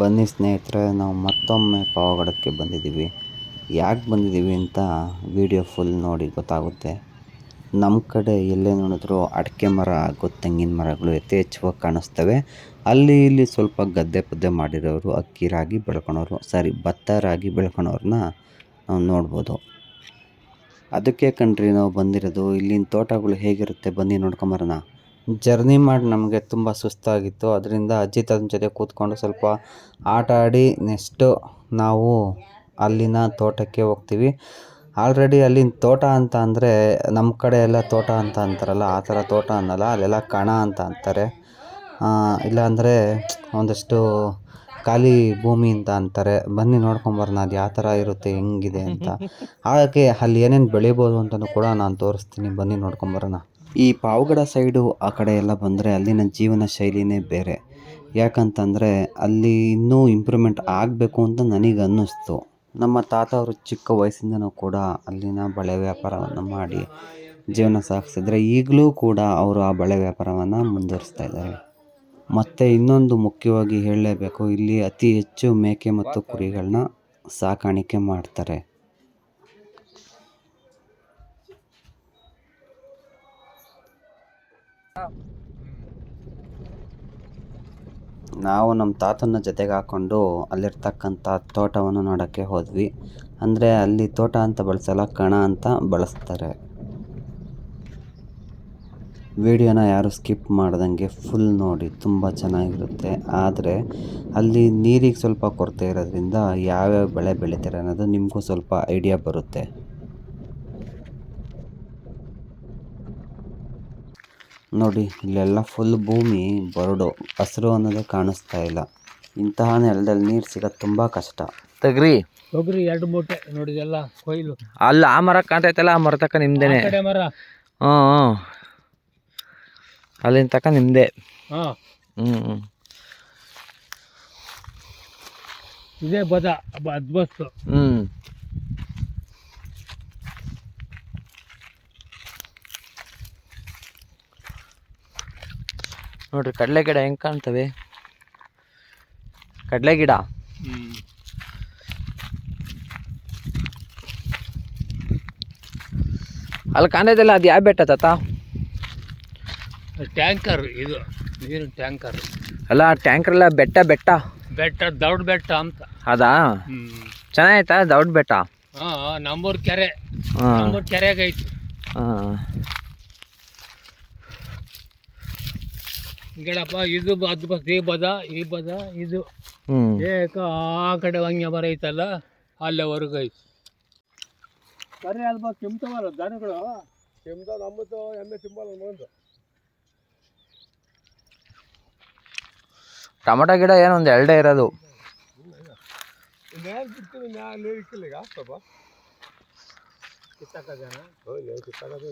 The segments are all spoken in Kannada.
ಬನ್ನಿ ಸ್ನೇಹಿತರೆ, ನಾವು ಮತ್ತೊಮ್ಮೆ ಪಾವಗಡಕ್ಕೆ ಬಂದಿದ್ದೀವಿ. ಯಾಕೆ ಬಂದಿದ್ದೀವಿ ಅಂತ ವಿಡಿಯೋ ಫುಲ್ ನೋಡಿ ಗೊತ್ತಾಗುತ್ತೆ. ನಮ್ಮ ಕಡೆ ಎಲ್ಲೇ ನೋಡಿದ್ರು ಅಡಿಕೆ ಮರ ಹಾಗೂ ತೆಂಗಿನ ಮರಗಳು ಯಥೇಚ್ಛವಾಗಿ ಕಾಣಿಸ್ತವೆ. ಅಲ್ಲಿ ಇಲ್ಲಿ ಸ್ವಲ್ಪ ಗದ್ದೆ ಪದ್ದೆ ಮಾಡಿರೋರು, ಅಕ್ಕಿ ರಾಗಿ ಬೆಳ್ಕೊಳೋರು, ಸಾರಿ, ಭತ್ತ, ರಾಗಿ ಬೆಳ್ಕೊಳೋರನ್ನ ನಾವು ನೋಡ್ಬೋದು. ಅದಕ್ಕೆ ಕಣ್ರಿ, ನಾವು ಬಂದಿರೋದು ಇಲ್ಲಿನ ತೋಟಗಳು ಹೇಗಿರುತ್ತೆ? ಬನ್ನಿ ನೋಡ್ಕೊಂಬರೋಣ ಜರ್ನಿ ಮಾಡಿ ನಮಗೆ ತುಂಬ ಸುಸ್ತಾಗಿತ್ತು. ಅದರಿಂದ ಅಜ್ಜಿ ತಾತನ ಜೊತೆ ಕೂತ್ಕೊಂಡು ಸ್ವಲ್ಪ ಆಟ ಆಡಿ ನೆಕ್ಸ್ಟು ನಾವು ಅಲ್ಲಿನ ತೋಟಕ್ಕೆ ಹೋಗ್ತೀವಿ. ಆಲ್ರೆಡಿ ಅಲ್ಲಿನ ತೋಟ ಅಂತ ಅಂದರೆ ನಮ್ಮ ಕಡೆ ಎಲ್ಲ ತೋಟ ಅಂತ ಅಂತಾರಲ್ಲ, ಆ ಥರ ತೋಟ ಅನ್ನಲ್ಲ, ಅಲ್ಲೆಲ್ಲ ಕಣ ಅಂತ ಅಂತಾರೆ. ಇಲ್ಲಾಂದರೆ ಒಂದಷ್ಟು ಖಾಲಿ ಭೂಮಿ ಅಂತ ಅಂತಾರೆ. ಬನ್ನಿ ನೋಡ್ಕೊಂಬರೋಣ ಅದು ಯಾವ ಥರ ಇರುತ್ತೆ, ಹೆಂಗಿದೆ ಅಂತ. ಹಾಗೆ ಅಲ್ಲಿ ಏನೇನು ಬೆಳಿಬೋದು ಅಂತಲೂ ಕೂಡ ನಾನು ತೋರಿಸ್ತೀನಿ. ಬನ್ನಿ ನೋಡ್ಕೊಂಬರೋಣ ಈ ಪಾವಗಡ ಸೈಡು ಆ ಕಡೆ ಎಲ್ಲ ಬಂದರೆ ಅಲ್ಲಿನ ಜೀವನ ಶೈಲಿನೇ ಬೇರೆ. ಯಾಕಂತಂದರೆ ಅಲ್ಲಿ ಇನ್ನೂ ಇಂಪ್ರೂವ್ಮೆಂಟ್ ಆಗಬೇಕು ಅಂತ ನನಗೆ ಅನ್ನಿಸ್ತು ನಮ್ಮ ತಾತ ಅವರು ಚಿಕ್ಕ ವಯಸ್ಸಿಂದನೂ ಕೂಡ ಅಲ್ಲಿನ ಬಳೆ ವ್ಯಾಪಾರವನ್ನು ಮಾಡಿ ಜೀವನ ಸಾಗಿಸಿದ್ರೆ ಈಗಲೂ ಕೂಡ ಅವರು ಆ ಬಳೆ ವ್ಯಾಪಾರವನ್ನು ಮುಂದುವರಿಸ್ತಾ ಇದ್ದಾರೆ. ಮತ್ತು ಇನ್ನೊಂದು ಮುಖ್ಯವಾಗಿ ಹೇಳಲೇಬೇಕು, ಇಲ್ಲಿ ಅತಿ ಹೆಚ್ಚು ಮೇಕೆ ಮತ್ತು ಕುರಿಗಳನ್ನ ಸಾಕಾಣಿಕೆ ಮಾಡ್ತಾರೆ. ನಾವು ನಮ್ಮ ತಾತನ ಜೊತೆಗೆ ಹಾಕ್ಕೊಂಡು ಅಲ್ಲಿರ್ತಕ್ಕಂಥ ತೋಟವನ್ನು ನೋಡೋಕ್ಕೆ ಹೋದ್ವಿ. ಅಂದರೆ ಅಲ್ಲಿ ತೋಟ ಅಂತ ಬಳಸಲ್ಲ, ಕಣ ಅಂತ ಬಳಸ್ತಾರೆ. ವಿಡಿಯೋನ ಯಾರು ಸ್ಕಿಪ್ ಮಾಡ್ದಂಗೆ ಫುಲ್ ನೋಡಿ, ತುಂಬ ಚೆನ್ನಾಗಿರುತ್ತೆ. ಆದರೆ ಅಲ್ಲಿ ನೀರಿಗೆ ಸ್ವಲ್ಪ ಕೊರತೆ ಇರೋದ್ರಿಂದ ಯಾವ್ಯಾವ ಬೆಳೆ ಬೆಳಿತಾರೆ ಅನ್ನೋದು ನಿಮಗೂ ಸ್ವಲ್ಪ ಐಡಿಯಾ ಬರುತ್ತೆ. ನೋಡಿ ಇಲ್ಲೆಲ್ಲ ಫುಲ್ ಭೂಮಿ ಬರಡು. ಹಸಿರು ಅನ್ನೋದು ಕಾಣಿಸ್ತಾ ಇಲ್ಲ. ಇಂತಹ ನೆಲದಲ್ಲಿ ನೀರು ಸಿಗೋದು ತುಂಬ ಕಷ್ಟ. ತಗ್ರಿ. ತೊಗರಿ ಎರಡು ಮೂಟೆ. ನೋಡಿ ಎಲ್ಲ ಕೊಯ್ಲು. ಅಲ್ಲಿ ಆ ಮರ ಕಾಣ್ತೈತಲ್ಲ ಆ ಮರ ತಕ್ಕ ನಿಮ್ದೇನೆ. ಕಡೆ ಮರ. ಹ್ಞೂ ಹ್ಞೂ ಅಲ್ಲಿನ ತಕ್ಕ ನಿಮ್ಮದೇ ಹಾಂ. ಹ್ಞೂ ಹ್ಞೂ ಇದೇ ಬದ ಅದ್ಬಸ್ತು ಹ್ಞೂ ನೋಡ್ರಿ ಕಡಲೆ ಗಿಡ ಹೆಂಗೆ ಕಾಣ್ತವೆ? ಕಡಲೆ ಗಿಡ? ಅಲ್ಲಿ ಕಾಣ್ತೈತಲ್ಲ ಅದು ಯಾವ ಬೆಟ್ಟ ತಾತ? ಟ್ಯಾಂಕರ್ ಇದು ನೀರಿನ ಟ್ಯಾಂಕರ್. ಅಲ್ಲ ಟ್ಯಾಂಕರ್ ಎಲ್ಲ ಬೆಟ್ಟ ಬೆಟ್ಟ? ಬೆಟ್ಟ ದೌಡ್ ಬೆಟ್ಟ ಅಂತ. ಅದಾ? ಚೆನ್ನಾಗೈತಾ ದೊಡ್ಡ ಬೆಟ್ಟ? ಹಾ ನಮ್ಮೂರ್ ಕೆರೆ. ಹಾಂ. ನಮ್ಮೂರ್ ಕೆರೆಗೆ ಐತಿ ಹಾಂ. ಗಿಡಪ್ಪ ಇದು ಅದು ಅದ್ ಬಸ್ ಈ ಬದ ಈ ಬದ ಇದು. ಏಕ ಆ ಕಡೆ ಹಂಗೆ ಮರ ಐತಲ್ಲ ಅಲ್ಲಿವರೆಗೂ ಐತಿ ಸರಿ ಅಲ್ಪ ಕೆಮ್ತವಲ್ಲ ದನಗಳು ಕೆಮ್ತಾ ನಮ್ಮದು ಎಮ್ಮೆ ತಿಂಬಲ್ಲ ಬಂದು ಟೊಮೊಟೊ ಗಿಡ ಏನೋ ಒಂದು ಎರಡೇ ಇರೋದು. ಮ್ಯಾಲೆ ಬಿಡ್ತೀವಿ ಮ್ಯಾಲೆ ಇಕ್ಕಿಲ್ಲ ಈಗ ಸ್ವಲ್ಪ. ಕಿತ್ತಕ್ಕದೇನ ಎರಡು ಕಿತ್ತಕ್ಕದೆ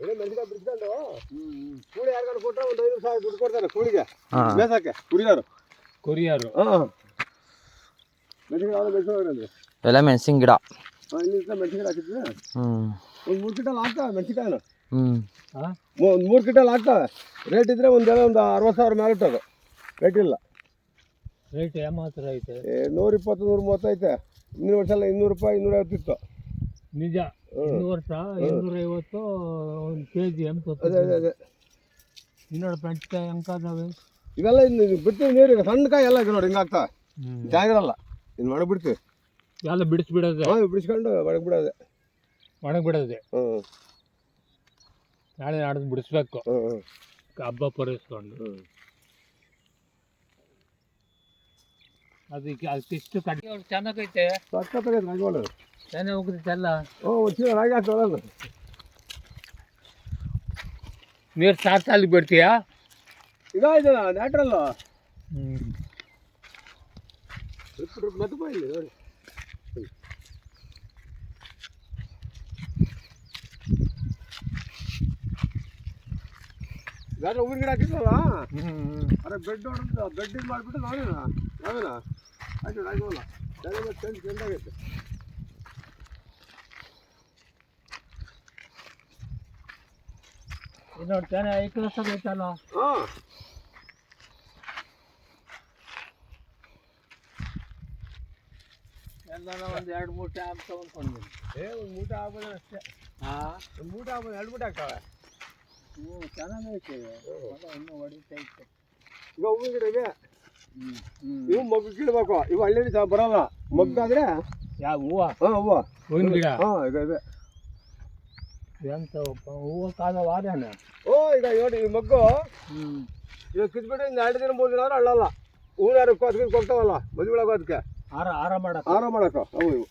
ಒಳ್ಳೆ ಬಿಡ್ಕೊಂಡು ಕೂಡಿ ಯಾರ್ಗಾರು ಕೊಟ್ಟರೆ ಒಂದು ಐದು ಸಾವಿರ ದುಡ್ಡು ಕೊಡ್ತಾರೆ ಕೂಡಿಗೆ. ಹಾಂ. ಬೇಸಕ್ಕೆ ಕುರಿಯಾರು ಕುರಿಯಾರು. ಹಾಂ. ಎಲ್ಲ ಮೆಣಸಿನ ಗಿಡ. ಮೆಣಸಿನ ಗಿಡ ಹಾಕಿದ್ರೆ ಹ್ಞೂ ಒಂದು ಮೂರು ಆಗ್ತವೆ ಮೆಣಸಿನ್ಕಾಯಿನ. ಹ್ಞೂ ಒಂದು ಮೂರು ರೇಟ್ ಇದ್ರೆ ಒಂದು ಒಂದು ಅರವತ್ತು ಸಾವಿರ ಮೇಲೆ ಇಟ್ಟದು ರೇಟ್ ಇಲ್ಲ. ರೇಟ್ ಯಾವ ಮಾತ್ರ ಐತೆ? ನೂರ ಇಪ್ಪತ್ತು ನೂರ ಮೂವತ್ತೈತೆ ಇನ್ನೂರು ವರ್ಷ ಎಲ್ಲ ಇನ್ನೂರು ರೂಪಾಯಿ ಇನ್ನೂರೈವತ್ತು ಇತ್ತು. ನಿಜ. ಇನ್ನೂರು ವರ್ಷ ಇನ್ನೂರೈವತ್ತು ಒಂದು ಕೆ ಜಿ ಎಂಬತ್ತು ಅದೇ ಅದೇ ಅದೇ. ಇನ್ನೂರು ಮೆಣಸಿನ್ಕಾಯಿ ಹೆಂಗಾದವೆ ಇವೆಲ್ಲ ಇನ್ನು ಬಿಡ್ತೀವಿ ನೀರು ಈಗ ಸಣ್ಣ ಕಾಯಿ ಎಲ್ಲ ಈಗ ನೋಡಿ ಜಾಗ ಚೆನ್ನಾಗಿರಲ್ಲ ಇನ್ನು ಒಣಗಿ ಬಿಡ್ತೀವಿ ಎಲ್ಲ ಬಿಡಿಸ್ಬಿಡೋದು? ಹಾಂ ಬಿಡಿಸ್ಕೊಂಡು ಒಣಗಿ ಬಿಡೋದೆ ಒಣಗಿ ಬಿಡೋದೆ ಹ್ಞೂ ನಾಳೆ ನಾಡ್ದು ಬಿಡಿಸ್ಬೇಕು. ಹಬ್ಬ ಪೂರೈಸ್ಕೊಂಡು. ಅದಕ್ಕೆ ಅದಕ್ಕಿಷ್ಟು ಕಡ್ಡಿ ಚೆನ್ನಾಗೈತೆ. ಸಕ್ಕತ್ತಾಗೈತೆ ಚೆನ್ನಾಗಿ ಹೋಗುತ್ತೆ ಎಲ್ಲ. ಓ ಚೀಲ ರಾಗಿ ಹಾಕೋಲ್ಲ ನೀರು ಸಾಕು ಸಾಲಿ ಬಿಡ್ತೀಯಾ ಇದಾಯ್ತು ನ್ಯಾಟ್ರಲ್ ಹ್ಞೂ ಮತ್ತೆ ಇಲ್ಲಿ ನೋಡಿ. ಬೇರೆ ಹೂವಿನ ಗಿಡ ಹಾಕಿದ್ರಲ್ಲ ಅರೆ ಬೆಡ್ ಹೊಡೆದು ಬೆಡ್ ಇದು ಮಾಡಿಬಿಟ್ಟು ನಾವೇನ? ನಾವೇನ? ಆಯ್ತು ಆಗಿಲ್ಲ ಜಾಗ ಚೆಂದ ಚೆಂದಾಗೈತೆ ಇದು ಐದು ವರ್ಷ ಐತಲ್ಲ ಹಾಂ. ಎಲ್ಲ ಒಂದು ಎರಡು ಮೂಟೆ ಆಗ್ತಾವೆ ಅಂದ್ಕೊಂಡಿದ್ದೀನಿ ಏ ಒಂದು ಮೂಟೆ ಆಗ್ಬೋದು ಅಷ್ಟೇ ಹಾಂ. ಒಂದು ಮೂಟೆ ಆಗ್ಬೋದು ಎರಡು ಮೂಟೆ ಆಗ್ತಾವೆ. ಹ್ಞೂ ಚೆನ್ನಾಗೈತೆ ಇನ್ನೂ ಇತ್ತು. ಈಗ ಹೂವಿನ ಗಿಡಗೆ ಇವೆ? ಮಗ್ಗು ಕೀಳ್ಬೇಕು. ಇವು ಹಳ್ಳಿ ಬರಲ್ಲ. ಮಗ್ಗಾದ್ರೆ ಯಾವ ಹೂವ? ಹಾಂ ಹೂವು. ಹೂವಿನ ಗಿಡ? ಹಾಂ ಈಗ ಇದೆ. ಎಂತ ಹೂವ ಕಾಲವಾದೇನ ಓ ಈಗ ನೋಡಿ ಈ ಮಗ್ಗು ಈಗ ಕಿತ್ಬಿಟ್ಟು ಇನ್ನು ಎರಡು ದಿನ ಮೂರು ದಿನ ಆದ್ರೆ ಅಳ್ಳಲ್ಲ ಹೂವಿನ ಅದಕ್ಕೆ ಕೊಡ್ತಾವಲ್ಲ ಮದುವೆ ಒಳಗೆ ಅದಕ್ಕೆ ಆರ ಆರ ಮಾಡಕ ಆರಾಮ ಮಾಡಕ್ಕ. ಹೌದು ಇವು.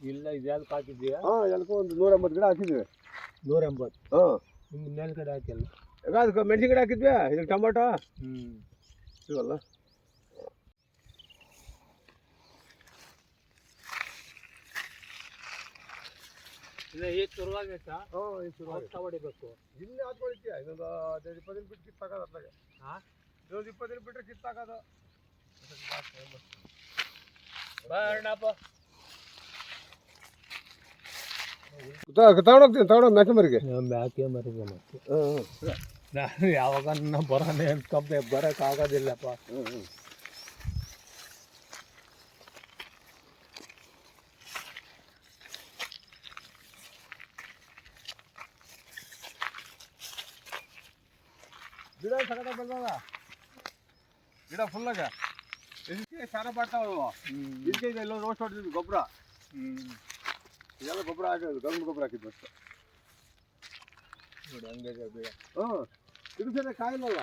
ಇಲ್ಲ ಇದೆಲ್ಲ ಹಾಕಿದ್ದೀಯಾ? ಹಾಂ ಎಲ್ಲಕ್ಕೂ ಒಂದು ನೂರ ಎಂಬತ್ತು ಗಿಡ ಹಾಕಿದ್ವಿ ನೂರ ಎಂಬತ್ತು ಹಾಂ. ನಿಮ್ಗೆ ಮೇಲ್ಗಡೆ ಹಾಕಿಲ್ಲ? ಈಗ ಅದಕ್ಕೆ ಮೆಣಸಿನ ಗಿಡ ಹಾಕಿದ್ವಿ ಇದು ಟೊಮೊಟೊ? ಹ್ಞೂ ಇವಲ್ಲ ಇಲ್ಲ ಈ ಶುರುವಾಗೈತಾ? ಹಾಂ ಇದು ಶುರು ಆಗಿದೆ. ಹೊಡಿಬೇಕು. ಇನ್ನೇ ಹಾಕೊಳಿತೀಯ ಇನ್ನೊಂದು ಹದಿನೈದು ಇಪ್ಪತ್ತು ದಿನ ಬಿಟ್ಟು ಕಿತ್ತಾಕೋದು ಅದ್ರಾಗೆ. ಹಾಂ ಇನ್ನೊಂದು ಇಪ್ಪತ್ತು ದಿನ ಬಿಟ್ಟರೆ ಕಿತ್ತಾಕೋದು ಬಾರಣ್ಣಪ್ಪ ತಗೊಂಡೋಗ್ತೀನಿ ತಗೊಂಡೋಗಿ ಮ್ಯಾಚ್ ಮರಿಗೆ ಮ್ಯಾಕೆ ಮರಿಗೆ ಮತ್ತೆ ಹ್ಞೂ ನಾನು ಯಾವಾಗ ನನ್ನ ಬರೋಣ ಅನ್ಕೊಂಡೆ ಬರೋಕ್ಕಾಗೋದಿಲ್ಲಪ್ಪ ಹ್ಞೂ ಹ್ಞೂ ಗಿಡ ಸಕಟ ಬೆಳ್ದದ ಗಿಡ ಫುಲ್ಲಾಗ ಇದಕ್ಕೆ ಸಾರ ಮಾಡ್ತಾವ ಇದಕ್ಕೆ ಈಗ ಎಲ್ಲೋ ರೋಸ್ಟ್ ಹೊಡೆದಿದ್ವಿ ಗೊಬ್ಬರ ಇದೆಲ್ಲ ಗೊಬ್ಬರ ಹಾಕಿದ್ದು ಗಂಡು ಗೊಬ್ಬರ ಹಾಕಿದ್ದು ಅಷ್ಟೇ. ನೋಡಿ ಬಿಡ ಹ್ಞೂ ಇದು ಸರಿ ಕಾಯಿಲ್ಲಲ್ಲ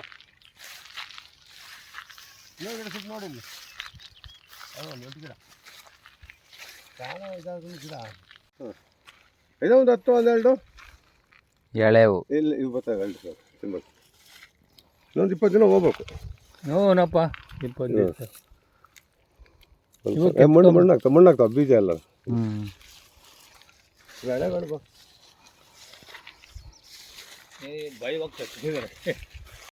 ನೀವು ಗಿಡ ಸಿಟ್ಟು ನೋಡಿ ಇಲ್ಲಿ. ಅದು ಒಂದು ಗಿಡ. ಕಾಣ ಇದಾಗಲಿ ಗಿಡ. ಹ್ಞೂ. ಇದೋ ಒಂದು ಹತ್ತು ಒಂದೆರಡು ಎಳೆವು. ಇಲ್ಲ ಇವು ಬರ್ತವೆ ಎರಡು ಸರ್ ತಿನ್ಬೇಕು. ಇನ್ನೊಂದು ಇಪ್ಪತ್ತು ದಿನ ಹೋಗ್ಬೇಕು. ನೋನಪ್ಪ ಇಪ್ಪತ್ತು ದಿನ ಏ, ಮಣ್ಣು ಮಣ್ಣು ಆಗ್ತಾವೆ ಮಣ್ಣು ಆಗ್ತಾವೆ ಬೀಜ ಎಲ್ಲ. ಹ್ಮ್. వెళ్ళకూడదు భయ ఒక